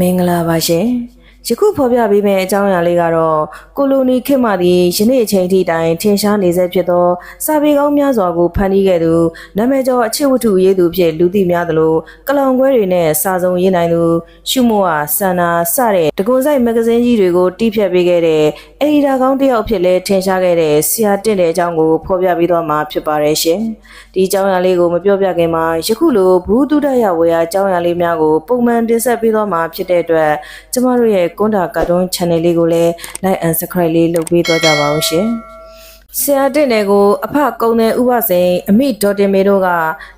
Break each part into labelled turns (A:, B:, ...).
A: မင်္ဂလာပါရှင် ယခုဖော်ပြပေးမယ့်အကြောင်းအရာလေးကတော့ကိုလိုနီခေတ်မှသည်ယနေ့အချိန်ထိတိုင်ထင်ရှားနေဆဲဖြစ်သောစာပေကောင်းများစွာကိုဖန်တီးခဲ့သူနာမည်ကျော်အချစ်ဝတ္ထုရေးသူဖြစ်လူသိများသလိုကလောင်ခွဲတွေနဲ့စာစုံရေးနိုင်သူရှုမို့အားဆန္နာစတဲ့တကွန်ဆိုင်မဂဇင်းကြီးတွေကိုတီးဖြတ်ပေးခဲ့တဲ့အဒီတာကောင်းတစ်ယောက်ဖြစ်လဲထင်ရှားခဲ့တဲ့ဆရာတင့်တဲ့အကြောင်းကိုဖော်ပြပေးတော့မှာဖြစ်ပါတယ်ရှင်ဒီအကြောင်းအရာလေးကိုမပြောပြခင်မှာယခုလိုဘူးတုဒ္ဒရဝေယအကြောင်းအရာလေးများကိုပုံမှန်တင်ဆက်ပေးတော့မှာဖြစ်တဲ့အတွက်ကျမတို့ရဲ့ကွန်တာကာတွန်း channel လေးကိုလည်း like and subscribe လေးလုပ်ပေးတော့ကြပါဦးရှင် ဆရာတင့်တဲ့ကိုအဖကုံတဲ့ဥပစိန်အမိဒေါ်တင်မေတို့က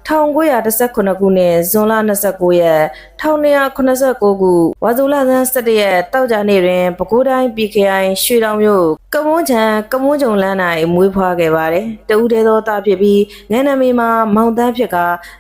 A: 1918ခုနှစ်ဇွန်လ29ရက်1289ခုဝါဇူလဆန်း17ရက်တောက်ကြနေ့တွင်ပဲခူးတိုင်း PKI ရွှေတောင်မြို့ကမွန်းချံကမွန်းကြုံလမ်း၌မွေးဖွားခဲ့ပါတယ်။တဦးတည်းသောသားဖြစ်ပြီးငန်းနမီမှာမောင်တန်းဖြစ်က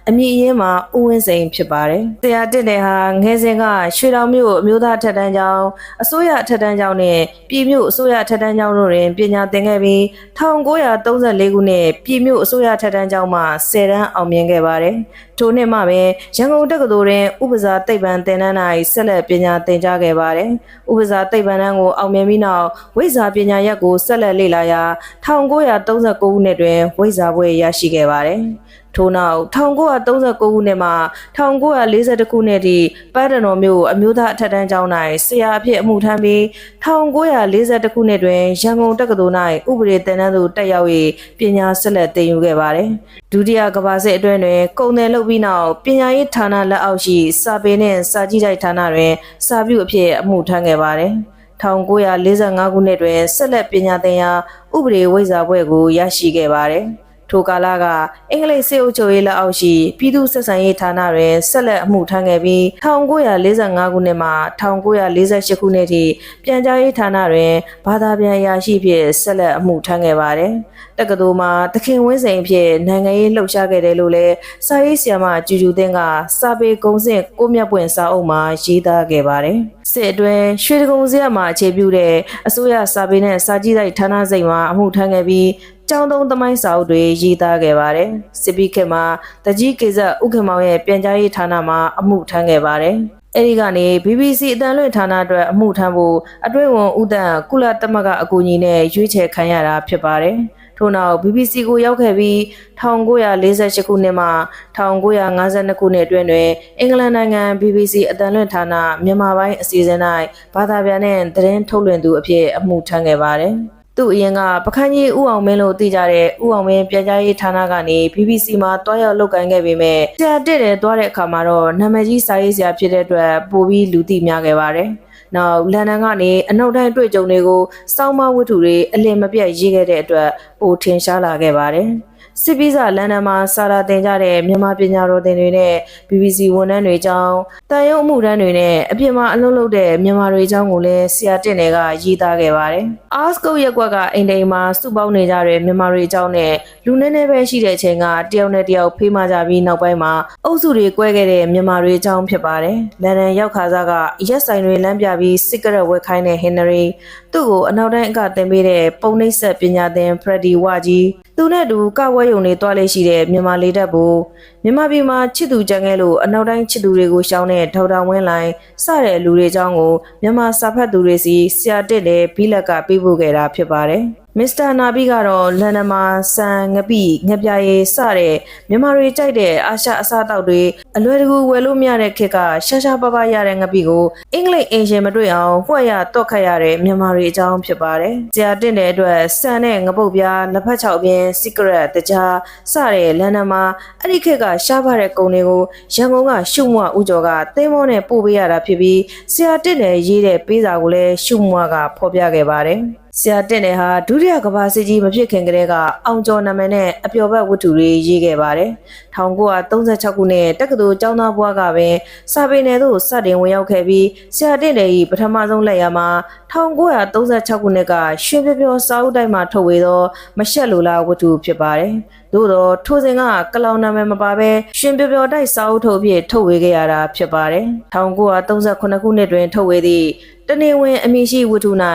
A: အမိအရင်မှာဦးဝင်းစိန်ဖြစ်ပါတယ်။ဆရာတင့်တဲ့ဟာငယ်စဉ်ကရွှေတောင်မြို့အမျိုးသားထက်တန်းကျောင်းအစိုးရထက်တန်းကျောင်းနဲ့ပြည်မြို့အစိုးရထက်တန်းကျောင်းတို့တွင်ပညာသင်ခဲ့ပြီး1934ခုနှစ်ပြည်မြို့အစိုးရထက်တန်းကျောင်းမှ10တန်းအောင်မြင်ခဲ့ပါတယ်။ထိုနှစ်မှပဲရန်ကုန်တက္ကသိုလ်တွင်ဥပစာသိပ္ပံသင်တန်း၌ဆက်လက်ပညာသင်ကြားခဲ့ပါတယ်။ဥပစာသိပ္ပံတန်းကိုအောင်မြင်ပြီးနောက်ဝိဇ္ဇာပညာရပ်ကိုဆက်လက်လေ့လာရာ1939ခုနှစ်တွင်ဝိဇ္ဇာဘွဲ့ရရှိခဲ့ပါတယ်။ ထို့နောက်1939ခုနှစ်မှ1942ခုနှစ်ထိပန်းတနော်မြို့အမျိုးသားအထက်တန်းကျောင်း၌ဆရာအဖြစ်အမှုထမ်းပြီး1942ခုနှစ်တွင်ရန်ကုန်တက္ကသိုလ်၌ဥပဒေသင်တန်းသို့တက်ရောက်၍ပညာဆက်လက်သင်ယူခဲ့ပါတယ်။ဒုတိယကမ္ဘာစစ်အတွင်းတွင်ကုန်တယ်လုပ်ပြီးနောက်ပညာရေးဌာနလက်အောက်ရှိစာပေနှင့်စာကြည့်တိုက်ဌာနတွင်စာပြုအဖြစ်အမှုထမ်းခဲ့ပါတယ်။1945ခုနှစ်တွင်ဆက်လက်ပညာသင်ရာဥပဒေဝိဇ္ဇာဘွဲ့ကိုရရှိခဲ့ပါတယ်။ ထိုကာလကအင်္ဂလိပ်စစ်အုပ်ချုပ်ရေးလက်အောက်ရှိပြည်သူ့ဆက်ဆံရေးဌာနတွင်ဆက်လက်အမှုထမ်းခဲ့ပြီး1945ခုနှစ်မှ1948ခုနှစ်ထိပြန်ကြားရေးဌာနတွင်ဘာသာပြန်အရာရှိဖြစ်ဆက်လက်အမှုထမ်းခဲ့ပါတယ်။တက္ကသိုလ်မှာသခင်ဝင်းစိန်အဖြစ်နိုင်ငံရေးလှုပ်ရှားခဲ့တယ်လို့လည်းစာရေးဆရာမကျူကျူသိန်းကစာပေကုံစင်ကိုမြတ်ပွင့်စာအုပ်မှာရေးသားခဲ့ပါတယ်။စစ်အတွင်းရွှေတကုံစရမှာအခြေပြုတဲ့အစိုးရစာပေနဲ့စာကြည့်တိုက်ဌာနစိတ်မှာအမှုထမ်းခဲ့ပြီး ကျောင်းသုံးသမိုင်းစာအုပ်တွေရေးသားခဲ့ပါတယ်။စစ်ပီးခေတ်မှာတကြီးကေဇက်ဥက္ကမောင်ရဲ့ပြန်ကြားရေးဌာနမှာအမှုထမ်းခဲ့ပါတယ်။အဲဒီကနေ BBC အတန်လွင့်ဌာနအတွက်အမှုထမ်းဖို့အတွင်းဝန်ဦးတန်ကုလသမဂ္ဂအကူအညီနဲ့ရွေးချယ်ခံရတာဖြစ်ပါတယ်။ထို့နောက် BBC ကိုရောက်ခဲ့ပြီး1948ခုနှစ်မှ1952ခုနှစ်အတွင်းတွင်အင်္ဂလန်နိုင်ငံ BBC အတန်လွင့်ဌာနမြန်မာပိုင်းအစီအစဉ်၌ဘာသာပြန်နဲ့သတင်းထုတ်လွှင့်သူအဖြစ်အမှုထမ်းခဲ့ပါတယ်။ သူ့အရင်ကပခန်းကြီးဦးအောင်မင်းလို့သိကြတဲ့ဦးအောင်မင်းပြန်ကြားရေးဌာနကနေ BBC မှာတွားရောက်လုပ်ကိုင်ခဲ့ပေမဲ့ဆရာတက်တယ်တွားတဲ့အခါမှာတော့နာမည်ကြီးစာရေးဆရာဖြစ်တဲ့အတွက်ပိုပြီးလူသိများခဲ့ပါတယ်။နောက်လန်ဒန်ကနေအနောက်တိုင်းတွေ့ကြုံတွေကိုစောင်းမဝတ္ထုတွေအလင်းမပြတ်ရေးခဲ့တဲ့အတွက်ပိုထင်ရှားလာခဲ့ပါတယ်။ စစ်ပီးစာလန်ဒန်မှာစာရာတင်ကြတဲ့မြန်မာပညာတော်သင်တွေနဲ့ BBC ဝန်ထမ်းတွေကြောင်းတန်ရုံအမှုထမ်းတွေနဲ့အပြင်မှာအလုပ်လုပ်တဲ့မြန်မာတွေကြောင်းကိုလည်းဆရာတင်တွေကရေးသားခဲ့ပါတယ်။ Arscope ရက်ကွက်ကအိမ်တိမ်မှာစုပေါင်းနေကြတဲ့မြန်မာတွေကြောင်းနဲ့လူနည်းနည်းပဲရှိတဲ့အချိန်ကတယောက်နဲ့တယောက်ဖေးမကြပြီးနောက်ပိုင်းမှာအုပ်စုတွေကွဲခဲ့တဲ့မြန်မာတွေကြောင်းဖြစ်ပါတယ်။လန်ဒန်ရောက်ခါစားကရက်ဆိုင်တွေလမ်းပြပြီးစစ်ကရက်ဝက်ခိုင်းတဲ့ဟင်နရီသူ့ကိုအနောက်တိုင်းအကတင်ပေးတဲ့ပုံနှိပ်ဆက်ပညာသင်ဖရက်ဒီဝါကြီးသူနဲ့တူကဝဲယုံတွေတွားလေးရှိတဲ့မြန်မာလေးတက်ဘူးမြန်မာပြည်မှာချစ်သူကြံခဲ့လို့အနောက်တိုင်းချစ်သူတွေကိုရှောင်းတဲ့ဒေါက်တာဝင်းလိုင်းစတဲ့လူတွေအကြောင်းကိုမြန်မာစာဖတ်သူတွေစီဆရာတက်တဲ့ဘီလက်ကပေးပို့ခဲ့တာဖြစ်ပါတယ် မစ္စတာနာဘီကတော့လန်ဒန်မှာဆန်ငပိငပြာရည်စတဲ့မြန်မာတွေကြိုက်တဲ့အာရှအစားအသောက်တွေအလွယ်တကူဝယ်လို့မရတဲ့ခေတ်ကရှာရှာပါပါရတဲ့ငပိကိုအင်္ဂလိပ်အင်ရှင်မတွေ့အောင်ဖွက်ရတော့ခတ်ရတဲ့မြန်မာတွေအကြောင်းဖြစ်ပါတယ်။ကြာတင့်တဲ့အတွက်ဆန်နဲ့ငပုတ်ပြားလက်ဖက်ချောက်ပြင်း secret တကြားစတဲ့လန်ဒန်မှာအဲ့ဒီခေတ်ကရှားပါတဲ့ကုန်တွေကိုရန်ကုန်ကရှုမွဦးကျော်ကသင်းမောနဲ့ပို့ပေးရတာဖြစ်ပြီးဆရာတင့်တဲ့ရေးတဲ့ပေးစာကိုလည်းရှုမွကဖော်ပြခဲ့ပါတယ်။ဆရာတင့်တဲ့ဟာဒုတိယကမ္ဘာစစ်ကြီးမဖြစ်ခင်ကတည်းကအောင်ကျော်နာမည်နဲ့အပျော်ဘက်ဝတ္ထုတွေရေးခဲ့ပါတယ်။1936ခုနှစ်တက္ကသိုလ်ကျောင်းသားဘွားကပင်စာပေနယ်သို့စတင်ဝင်ရောက်ခဲ့ပြီးဆရာတင့်တဲ့၏ပထမဆုံးလက်ရမှာ1936ခုနှစ်ကရွှေပြပြစာအုပ်တိုင်းမှာထုတ်ဝေသောမရှက်လိုလားဝတ္ထုဖြစ်ပါတယ်။သို့တော့ထိုစဉ်ကကလောင်နာမည်မပါဘဲရှင်ပြပြတိုက်စာအုပ်ထုတ်ဖြစ်ထုတ်ဝေခဲ့ရတာဖြစ်ပါတယ်။1938ခုနှစ်တွင်ထုတ်ဝေသည့်တနေဝင်အမည်ရှိဝတ္ထု၌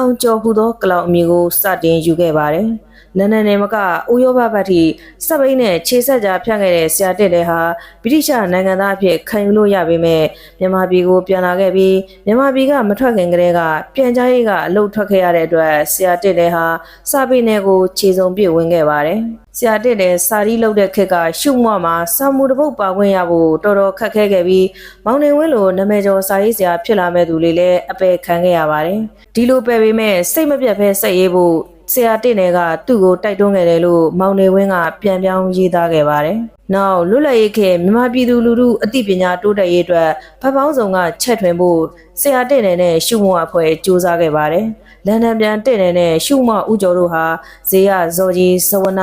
A: အောင်ကျော်ဟူသောကလောင်အမည်ကိုစတင်ယူခဲ့ပါတယ်။ လန်ဒန်နယ်မကဥရောပဘက်ထိစပိန်နဲ့ခြေဆက်ကြားဖြန့်ခဲ့တဲ့ဆရာတက်တဲ့ဟာဗြိတိရှနိုင်ငံသားအဖြစ်ခံယူလို့ရပေမဲ့မြန်မာပြည်ကိုပြန်လာခဲ့ပြီးမြန်မာပြည်ကမထွက်ခင်ကတည်းကပြန်ကြားရေးကအလုတ်ထွက်ခဲ့ရတဲ့အတွက်ဆရာတက်တဲ့ဟာစပိန်နယ်ကိုခြေစုံပြစ်ဝင်ခဲ့ပါတယ်ဆရာတက်တဲ့စာရီလောက်တဲ့ခက်ကရှုမွမှာစာမှုတစ်ပုတ်ပါခွင့်ရဖို့တော်တော်ခက်ခဲခဲ့ပြီးမောင်နေဝင်းလိုနာမည်ကျော်စာရေးဆရာဖြစ်လာမဲ့သူလေးလည်းအပယ်ခံခဲ့ရပါတယ်ဒီလိုပယ်ပေမဲ့စိတ်မပြတ်ဖဲစိတ်ရေးဖို့ ဆရာတင့်နယ်ကသူ့ကိုတိုက်တွန်းခဲ့တယ်လို့မောင်နေဝင်းကပြန်ပြောင်းရေးသားခဲ့ပါတယ်။နောက်လွတ်လပ်ရေးခေတ်မြန်မာပြည်သူလူထုအသိပညာတိုးတက်ရေးအတွက်ဖတ်ပေါင်းဆောင်ကချက်ထွင်ဖို့ဆရာတင့်နယ်နဲ့ရှုမောအဖွဲ့စူးစမ်းခဲ့ပါတယ်။လန်ဒန်ပြန်တင့်နယ်နဲ့ရှုမောဦးကျော်တို့ဟာဇေယဇော်ကြီးဇဝန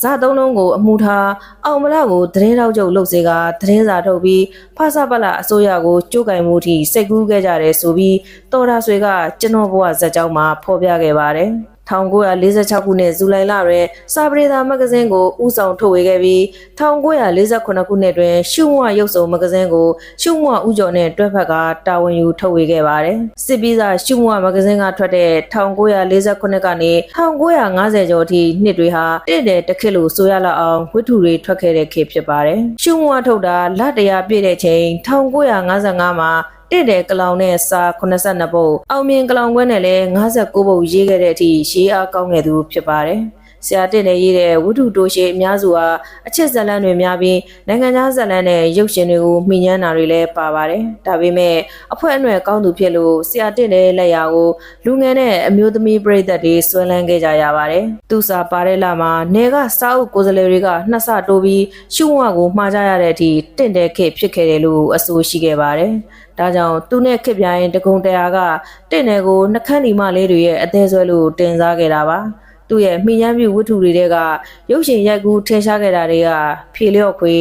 A: ဇာသုံးလုံးကိုအမှုထားအောင်မလကိုသတင်းတောက်ချုပ်လုပ်စေကသတင်းစာထုတ်ပြီးဖဆပလအစိုးရကိုကြိုးကင်မှုထိစိတ်ကူးခဲ့ကြတယ်ဆိုပြီးတော်တာဆွေကကျွန်တော်ဘဝဇက်ကြောင်းမှာဖော်ပြခဲ့ပါတယ်။ 1946ခုနှစ်ဇူလိုင်လတွင်စာပရိသာမဂ္ဂဇင်းကိုဦးဆောင်ထုတ်ဝေခဲ့ပြီး1948ခုနှစ်တွင်ရှုမွရုပ်စုံမဂ္ဂဇင်းကိုရှုမွဦးကျော်နှင့်တွဲဖက်ကတာဝန်ယူထုတ်ဝေခဲ့ပါတယ်။စစ်ပြီးသားရှုမွမဂ္ဂဇင်းကထွက်တဲ့1948ကနေ1950ကျော်အထိနှစ်တွေဟာတင့်တယ်တစ်ခေတ်လို့ဆိုရလောက်အောင်ဝတ္ထုတွေထွက်ခဲ့တဲ့ခေတ်ဖြစ်ပါတယ်။ရှုမွထုတ်တာလတရာပြည့်တဲ့ချိန်1955မှာ တင့်တယ်ကလောင်နဲ့စာ82ပုတ်အောင်မြင်ကလောင်ခွဲနဲ့လည်း59ပုတ်ရေးခဲ့တဲ့အထိရှေးအားကောင်းခဲ့သူဖြစ်ပါတယ်။ ဆရာတင်နေရေးတဲ့ဝတ္ထုတိုးရှိအများစုဟာအချစ်ဇလန်းတွေများပြီးနိုင်ငံခြားဇလန်းနဲ့ရုပ်ရှင်တွေကိုမှီညမ်းတာတွေလည်းပါပါတယ်။ဒါပေမဲ့အဖွဲ့အနွယ်ကောင်းသူဖြစ်လို့ဆရာတင်တဲ့လက်ရာကိုလူငယ်နဲ့အမျိုးသမီးပြည်သက်တွေဆွဲလန်းခဲ့ကြရပါတယ်။သူစာပါတဲ့လမှာနေကစာအုပ်ကိုယ်စားလှယ်တွေကနှစ်ဆတိုးပြီးရှုံဝကိုမှားကြရတဲ့အထိတင့်တဲ့ခေဖြစ်ခဲ့တယ်လို့အဆိုရှိခဲ့ပါတယ်။ဒါကြောင့်သူနဲ့ခစ်ပြိုင်တကုံတရာကတင့်နယ်ကိုနှခမ်းဒီမလေးတွေရဲ့အသေးဆွဲလို့တင်စားခဲ့တာပါ။ သူ့ရဲ့မှီယမ်းပြုဝတ္ထုတွေတဲကရုပ်ရှင်ရိုက်ကူးထင်ရှားခဲ့တာတွေကဖြေလျော့ခွေ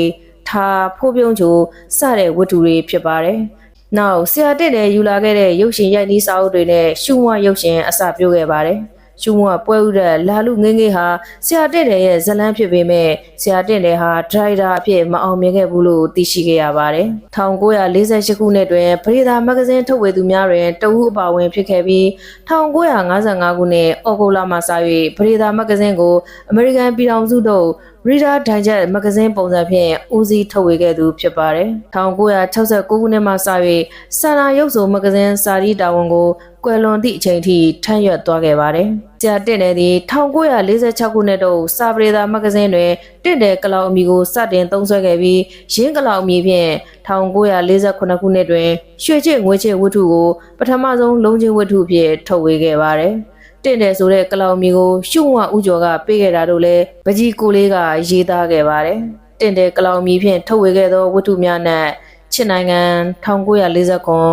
A: ထားဖိုးပြုံးချိုစတဲ့ဝတ္ထုတွေဖြစ်ပါတယ်။နောက်ဆရာတက်တဲ့ယူလာခဲ့တဲ့ရုပ်ရှင်ရိုက်နည်းစာအုပ်တွေနဲ့ရှုံဝရုပ်ရှင်အစပြုခဲ့ပါတယ်။ ရှုံဝပွဲဥတဲ့လာလူငင်းငယ်ဟာဆရာတက်တဲ့ရဲ့ဇလန်းဖြစ်ပေမဲ့ဆရာတက်တဲ့ဟာဒရိုက်တာအဖြစ်မအောင်မြင်ခဲ့ဘူးလို့သိရှိခဲ့ရပါတယ်။1948ခုနှစ်တွင်ပရိသာမဂ္ဂဇင်းထုတ်ဝေသူများတွင်တဦးအပါဝင်ဖြစ်ခဲ့ပြီး1955ခုနှစ်ဩဂုတ်လမှစ၍ပရိသာမဂ္ဂဇင်းကိုအမေရိကန်ပြည်ထောင်စုတို့ Reader Digest မဂ္ဂဇင်းပုံစံဖြင့်ဦးစီးထုတ်ဝေခဲ့သူဖြစ်ပါတယ်။1969ခုနှစ်မှစ၍ဆန္ဒရုပ်စုံမဂ္ဂဇင်းစာရီတာဝန်ကို ကွယ်လွန်သည့်အချိန်ထိထမ်းရွက်သွားခဲ့ပါတယ်။ကြာတင့်တဲ့သည်1946ခုနှစ်တုန်းစာပရိသာမဂ္ဂဇင်းတွင်တင့်တဲ့ကလောက်အမီကိုစတင်သုံးစွဲခဲ့ပြီးရင်းကလောက်အမီဖြင့်1948ခုနှစ်တွင်ရွှေချစ်ငွေချစ်ဝတ္ထုကိုပထမဆုံးလုံးချင်းဝတ္ထုဖြင့်ထုတ်ဝေခဲ့ပါတယ်။တင့်တယ်ဆိုတဲ့ကလောင်မီကိုရှုံဝဦးကျော်ကပေးခဲ့တာတို့လည်းပကြီးကိုလေးကရေးသားခဲ့ပါတယ်။တင့်တယ်ကလောင်မီဖြင့်ထုတ်ဝေခဲ့သောဝတ္ထုများနဲ့ချစ်နိုင်ငံ1940ခွန်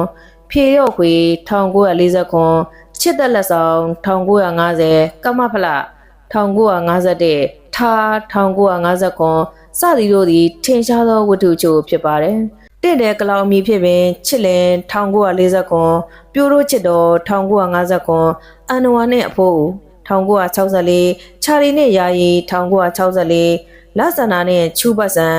A: ဖြေရော့ခွေ1940ခွန်ချစ်သက်လက်ဆောင်1950ကမ္မဖလ1951ထား1950ခွန်စသည်တို့သည်ထင်ရှားသောဝတ္ထုချို့ဖြစ်ပါတယ်။တင့်တဲ့ကလောင်မီဖြစ်ပင်ချစ်လင်1940ခွန်ပြိုးတို့ချစ်တော်1950ခွန်အန်နဝါနဲ့အဖိုး1964ချာလီနဲ့ယာယီ1964လဆန္နာနဲ့ချူပတ်ဆန်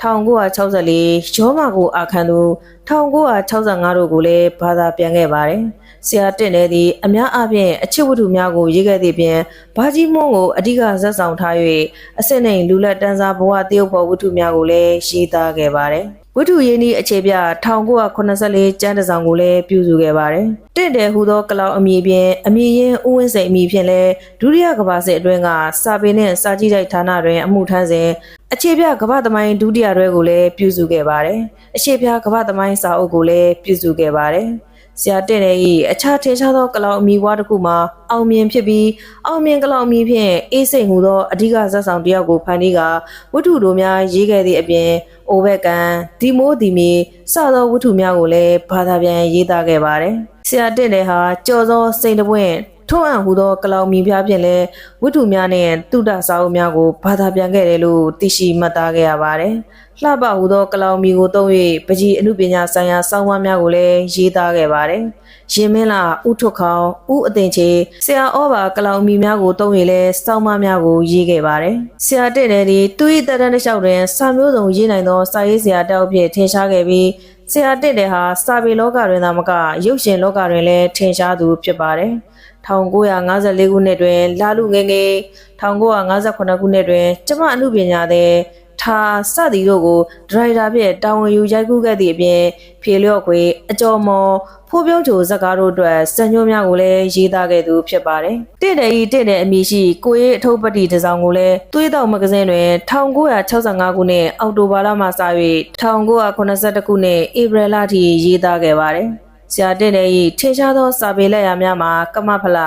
A: 1964ရောမကိုအာခံသူ1965တို့ကိုလည်းဘာသာပြန်ခဲ့ပါတယ်။ဆရာတင့်တဲ့သည်အများအားဖြင့်အချစ်ဝတ္ထုများကိုရေးခဲ့သည့်ပြင်ဘာကြီးမွန်းကိုအဓိကဇက်ဆောင်ထား၍အစစ်နှိမ်လူလက်တန်းစားဘဝတရုပ်ပေါ်ဝတ္ထုများကိုလည်းရေးသားခဲ့ပါတယ်။ဝတ္ထုရင်းဤအခြေပြ1984ကျမ်းတစ်စောင်ကိုလည်းပြုစုခဲ့ပါတယ်။တင့်တယ်ဟူသောကလောက်အမည်ဖြင့်အမည်ရင်းဦးဝင်းစိန်အမည်ဖြင့်လည်းဒုတိယကမ္ဘာစစ်အတွင်းကစာပေနှင့်စာကြည့်တိုက်ဌာနတွင်အမှုထမ်းစဉ် အခြေပြကမ္ဘာသမိုင်းဒုတိယတွဲကိုလည်းပြုစုခဲ့ပါတယ်။အခြေပြကမ္ဘာသမိုင်းစာအုပ်ကိုလည်းပြုစုခဲ့ပါတယ်။ဆရာတဲ့တဲ့ဤအခြားထင်ရှားသောကလောင်အမီဝါတစ်ခုမှာအောင်မြင်ဖြစ်ပြီးအောင်မြင်ကလောင်အမီဖြင့်အေးစိတ်မှုသောအဓိကဇက်ဆောင်တယောက်ကိုဖန်တီးကဝတ္ထုတို့များရေးခဲ့သည့်အပြင်အိုဘက်ကန်ဒီမိုးဒီမီစသောဝတ္ထုများကိုလည်းဘာသာပြန်ရေးသားခဲ့ပါတယ်ဆရာတဲ့တဲ့ဟာကြော်သောစိန်တပွင့် ထွန်းအံ့ဟူသောကလောင်မီပြားဖြင့်လည်းဝတ္ထုများနှင့်တုဒ္ဒစာအုပ်များကိုဘာသာပြန်ခဲ့တယ်လို့သိရှိမှတ်သားခဲ့ရပါတယ်။လှပဟူသောကလောင်မီကိုသုံး၍ပကြီးအမှုပညာဆိုင်ရာစောင်းဝါးများကိုလည်းရေးသားခဲ့ပါတယ်။ရင်မင်းလာဥထွတ်ခေါင်ဥအသိချေဆရာဩဘာကလောင်မီများကိုသုံး၍လည်းစောင်းဝါးများကိုရေးခဲ့ပါတယ်။ဆရာတဲ့တဲ့ဒီသူ၏တရတန်းတစ်လျှောက်တွင်စာမျိုးစုံရေးနိုင်သောစာရေးဆရာတောက်ဖြစ်ထင်ရှားခဲ့ပြီးဆရာတစ်တဲ့ဟာစာပေလောကတွင်သာမကရုပ်ရှင်လောကတွင်လည်းထင်ရှားသူဖြစ်ပါတယ် 1954ခုနှစ်တွင်လာလူငယ်ငယ်1958ခုနှစ်တွင်ကျမအမှုပညာသည်ထားစသည်တို့ကိုဒရိုက်တာဖြင့်တာဝန်ယူရိုက်ကူးခဲ့သည့်အပြင်ဖြေလျော့ခွေအကျော်မော်ဖိုးပြုံးချိုဇက်ကားတို့အတွက်စံညွှန်းများကိုလည်းရေးသားခဲ့သူဖြစ်ပါတယ်။တင့်တယ်ဤတင့်တယ်အမည်ရှိကိုရေးအထုပ်ပတ္တိတစ်စောင်ကိုလည်းသွေးတောက်မဂဇင်းတွင်1965ခုနှစ်အောက်တိုဘာလမှစ၍1982ခုနှစ်ဧပြီလထိရေးသားခဲ့ပါတယ်။ ဆရာတင့်တယ်ဤထင်ရှားသောစာပေလက်ရာများမှာကမဖလ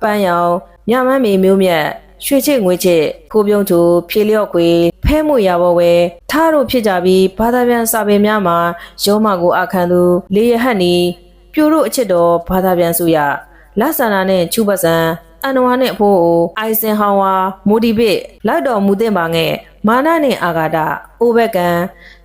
A: ပန်းရောင်မြမန်းမီမျိုးမြတ်ရွှေချစ်ငွေချစ်ဖိုးပြုံးချိုဖြေလျော့ခွေဖဲမှုရဘောဝဲထားတို့ဖြစ်ကြပြီးဘာသာပြန်စာပေများမှာရောမကိုအခမ်းသူလေရဟတ်နီပြိုတို့အချစ်တော်ဘာသာပြန်စုရလက်ဆန္ဒနဲ့ချူပစံအန်နဝါနဲ့အဖိုးအိုအိုင်စင်ဟောင်ဝါမိုဒီဘစ်လောက်တော်မူတဲ့ပါငဲ့မာနနဲ့အာဂါဒအိုဘက်ကန်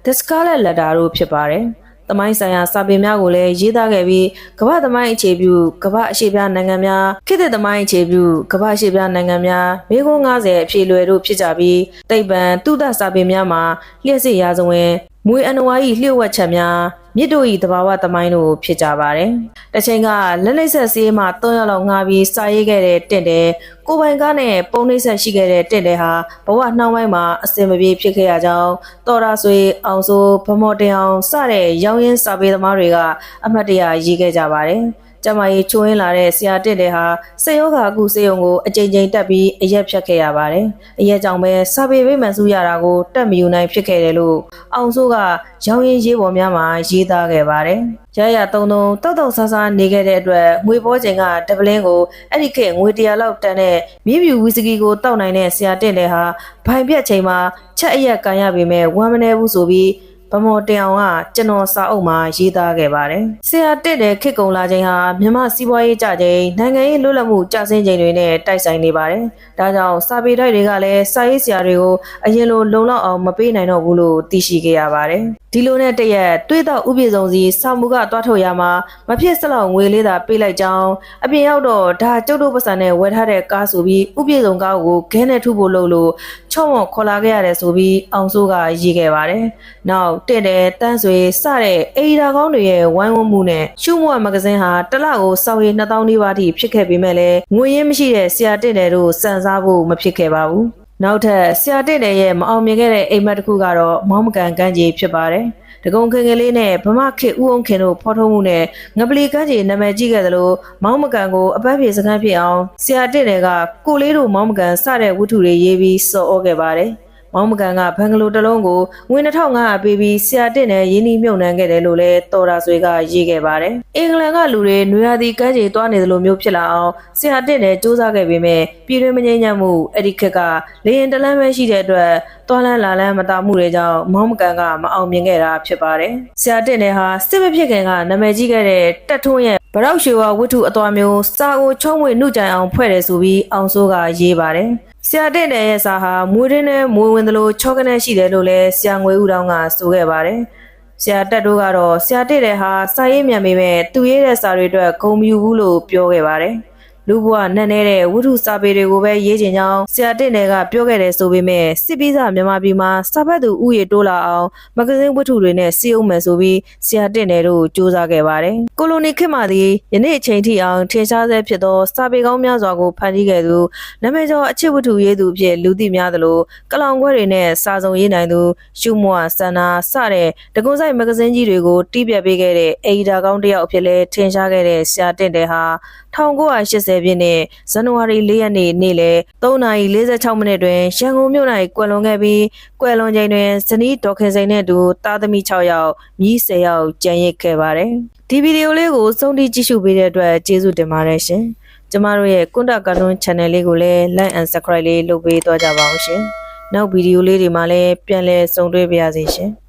A: ဒစကာလက်လက်တာတို့ဖြစ်ပါတယ် သမိုင်းဆိုင်ရာစာပေများကိုလည်းရေးသားခဲ့ပြီးကမ္ဘာသမိုင်းအခြေပြုကမ္ဘာအရှေ့ပြနိုင်ငံများခေတ်သစ်သမိုင်းအခြေပြုကမ္ဘာအရှေ့ပြနိုင်ငံများမိကုန်း90အဖြေလွယ်တို့ဖြစ်ကြပြီးတိတ်ပံတုဒစာပေများမှာလျှက်စစ်ရာဇဝင်မွေအနဝါဤလျှို့ဝှက်ချက်များ မြစ်တို့ဤတဘာဝသမိုင်းတို့ဖြစ်ကြပါတယ်။တစ်ချိန်ကလက်နှိပ်ဆက်ဆေးမှ၃ရောက်လောက်ငားပြီးစာရေးခဲ့တဲ့တင့်တယ်ကိုပိုင်ကားနဲ့ပုံနှိပ်ဆက်ရှိခဲ့တဲ့တင့်တယ်ဟာဘဝနှောင်းပိုင်းမှာအစင်မပြေဖြစ်ခဲ့ရကြောင်းတော်ရာဆွေအောင်ဆိုဗမော်တင်အောင်စတဲ့ရောင်းရင်းစာပေသမားတွေကအမှတ်တရရေးခဲ့ကြပါတယ်။ ကျမကြီးချိုးရင်းလာတဲ့ဆရာတစ်တဲ့ဟာစေယောဂါကုစေယုံကိုအကြိမ်ကြိမ်တက်ပြီးအရက်ဖြတ်ခဲ့ရပါတယ်။အရက်ကြောင့်ပဲစာပေပိမှန်စုရတာကိုတက်မယူနိုင်ဖြစ်ခဲ့တယ်လို့အောင်စိုးကရောင်းရင်းရေးပေါ်များမှာရေးသားခဲ့ပါတယ်။ရရတုံတုံတောက်တောက်ဆားဆားနေခဲ့တဲ့အတွက်ငွေပေါ်ချိန်ကတပလင်းကိုအဲ့ဒီခေတ်ငွေတရာလောက်တန်တဲ့မြည်ပြူဝီစကီကိုတောက်နိုင်တဲ့ဆရာတစ်တဲ့ဟာဘိုင်ပြက်ချိန်မှာချက်အရက်ကန်ရပေမဲ့ဝမ်းမနေဘူးဆိုပြီး ဗမော်တင်အောင်ကကျွန်တော်စာအုပ်မှာရေးသားခဲ့ပါတယ်။ဆရာတက်တဲ့ခေတ်ကုံလာချိန်ဟာမြန်မာစီးပွားရေးကြချိန်နိုင်ငံရေးလွတ်လပ်မှုကျဆင်းချိန်တွေနဲ့တိုက်ဆိုင်နေပါတယ်။ဒါကြောင့်စာပေတိုက်တွေကလည်းစာရေးဆရာတွေကိုအရင်လိုလုံလောက်အောင်မပေးနိုင်တော့ဘူးလို့သိရှိခဲ့ရပါတယ်။ဒီလိုနဲ့တရက်တွေးတော့ဥပြေဆုံးစီဆောင်းမှုကတွားထုတ်ရမှာမဖြစ်စလောက်ငွေလေးသာပေးလိုက်ကြောင်းအပြင်ရောက်တော့ဒါကျုပ်တို့ပတ်စံနဲ့ဝယ်ထားတဲ့ကားဆိုပြီးဥပြေဆုံးကားကိုခဲနဲ့ထုဖို့လုပ်လို့ချော့မော့ခေါ်လာခဲ့ရတယ်ဆိုပြီးအောင်စိုးကရေးခဲ့ပါတယ်။နောက်တင့်တယ်တန်းဆွေစတဲ့အေဒီတာကောင်းတွေရဲ့ဝိုင်းဝန်းမှုနဲ့ရှုမွတ်မဂဇင်းဟာတစ်လကိုစောက်ရည်2000နီးပါးထိဖြစ်ခဲ့ပေမဲ့လည်းငွေရင်းမရှိတဲ့ဆရာတင့်တယ်တို့စံစားဖို့မဖြစ်ခဲ့ပါဘူး။ နောက်ထပ်ဆရာတင့်တဲ့ရဲ့မအောင်မြင်ခဲ့တဲ့အိမ်မက်တစ်ခုကတော့မောင်းမကန်ကန်းကြီးဖြစ်ပါတယ်။တကုံခင်ကလေးနဲ့ဗမာခေဦးအောင်ခင်တို့ဖော်ထုတ်မှုနဲ့ငပလီကန်းကြီးနာမည်ကြီးခဲ့သလိုမောင်းမကန်ကိုအပန်းဖြေစကန်းဖြစ်အောင်ဆရာတင့်တဲ့ကကိုလေးတို့မောင်းမကန်စတဲ့ဝတ္ထုတွေရေးပြီးစော်ဩခဲ့ပါတယ်။ မောင်မကန်ကဘန်ဂလိုတစ်လုံးကိုငွေ2500ပေးပြီးဆရာတစ်နဲ့ရင်းနှီးမြှုပ်နှံခဲ့တယ်လို့လည်းတော်တာဆွေကရေးခဲ့ပါတယ်။အင်္ဂလန်ကလူတွေနွေရာသီကမ်းခြေသွားနေသလိုမျိုးဖြစ်လာအောင်ဆရာတစ်နဲ့စူးစမ်းခဲ့ပေမဲ့ပြည်တွင်းမငြိမ်းချမ်းမှုအဲ့ဒီခက်ကလေရင်တလန်းပဲရှိတဲ့အတွက် သွားလန်းလာလန်းမတာမှုတွေကြောင့်မောင်မကန်ကမအောင်မြင်ခဲ့တာဖြစ်ပါတယ်။ဆရာတစ်နဲ့ဟာစစ်မဖြစ်ခင်ကနာမည်ကြီးခဲ့တဲ့တက်ထွန်းရဲ့ဗရောက်ရွှေဝဝတ္ထုအတော်မျိုးစာကိုချုံးဝေနှုတ်ကြိုင်အောင်ဖွဲ့တယ်ဆိုပြီးအောင်စိုးကရေးပါတယ်။ဆရာတဲ့တဲ့ရဲ့စာဟာမွေးရင်းနဲ့မွေးဝင်သလိုချောကနေရှိတယ်လို့လည်းဆရာငွေဦးတောင်းကဆိုခဲ့ပါတယ်။ဆရာတက်တို့ကတော့ဆရာတဲ့တဲ့ဟာစာရေးမြန်ပေမဲ့သူရေးတဲ့စာတွေအတွက်ဂုဏ်မယူဘူးလို့ပြောခဲ့ပါတယ်။ လူဘဝနဲ့နေတဲ့ဝိထုစာပေတွေကိုပဲရေးချင်ကြောင်းဆရာတင်တွေကပြောခဲ့တယ်ဆိုပေမဲ့စစ်ပီးစာမြန်မာပြည်မှာစာဖတ်သူဥယေတိုးလာအောင်မဂဇင်းဝိထုတွေနဲ့စီးအောင်မယ်ဆိုပြီးဆရာတင်တွေတို့စူးစမ်းခဲ့ပါတယ်။ကိုလိုနီခေတ်မှသည်ယနေ့အချိန်ထိအောင်ထင်ရှားဆဲဖြစ်သောစာပေကောင်းများစွာကိုဖန်တီးခဲ့သူနာမည်ကျော်အချစ်ဝိထုရေးသူဖြစ်လူသိများသလိုကလောင်ခွဲတွေနဲ့စာစုံရေးနိုင်သူရှုမွာဆန္နာစတဲ့တကွန်ဆိုင်မဂဇင်းကြီးတွေကိုတီးပြပေးခဲ့တဲ့အေဒီတာကောင်းတစ်ယောက်အဖြစ်လဲထင်ရှားခဲ့တဲ့ဆရာတင်တွေဟာ1980ပြည့်နှစ်ဇန်နဝါရီ4ရက်နေ့နေ့လယ်3:46မိနစ်တွင်ရန်ကုန်မြို့၌ကွယ်လွန်ခဲ့ပြီးကွယ်လွန်ချိန်တွင်ဇနီးဒေါ်ခင်စိန်နှင့်အတူသားသမီး6ယောက်မြီး10ယောက်ကျန်ရစ်ခဲ့ပါတယ်။ဒီဗီဒီယိုလေးကိုစုံတီကြည့်ရှုပေးတဲ့အတွက်ကျေးဇူးတင်ပါတယ်ရှင်။ကျမတို့ရဲ့ကွန်တာကာတွန်း channel လေးကိုလည်း like and subscribe လေးလုပ်ပေးသွားကြပါအောင်ရှင်။နောက်ဗီဒီယိုလေးတွေမှာလည်းပြန်လည်ဆုံတွေ့ပါရစေရှင်။